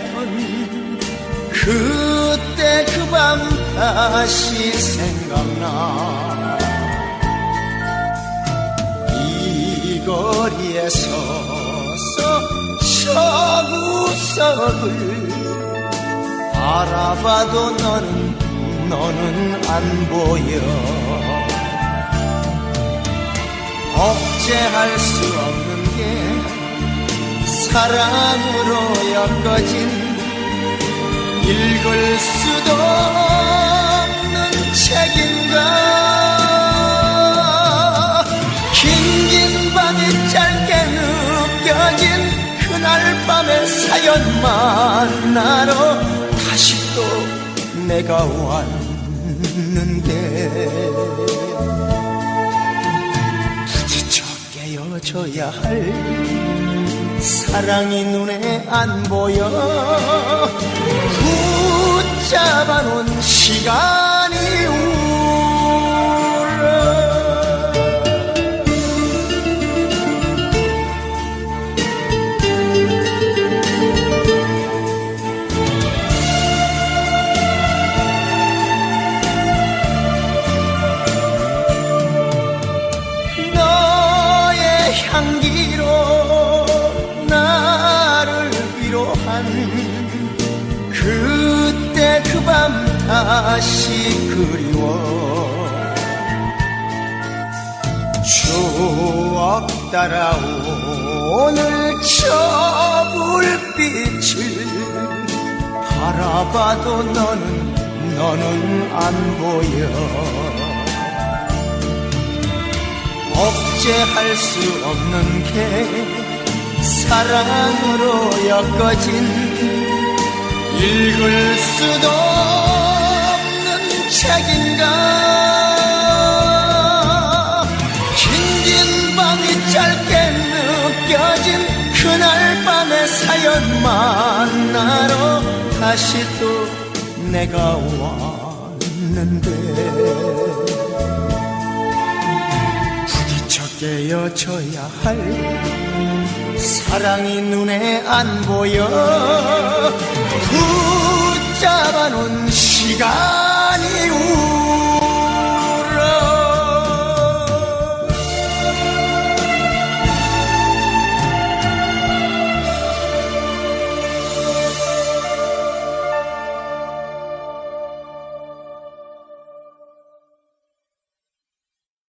했던 그때 그 밤 다시 생각나. 이 거리에 서서 저구석을 바라봐도 너는 너는 안 보여. 억제할 수 없는 게 사랑으로 엮어진 읽을 수도 없는 책인가 긴긴 밤이 짧게 느껴진 그날 밤의 사연 만나러 다시 또 내가 왔는데. 부딪혀 깨어져야 할 사랑이 눈에 안 보여. 붙잡아 놓은 시간 그때 그 밤 다시 그리워. 추억 따라 오늘 저 불빛을 바라봐도 너는 너는 안 보여. 억제할 수 없는 게 사랑으로 엮어진 읽을 수도 없는 책인가? 긴긴 밤이 짧게 느껴진 그날 밤의 사연 만나러 다시 또 내가 왔는데. 부딪혀 깨어져야 할 사랑이 눈에 안 보여. 붙잡아 놓은 시간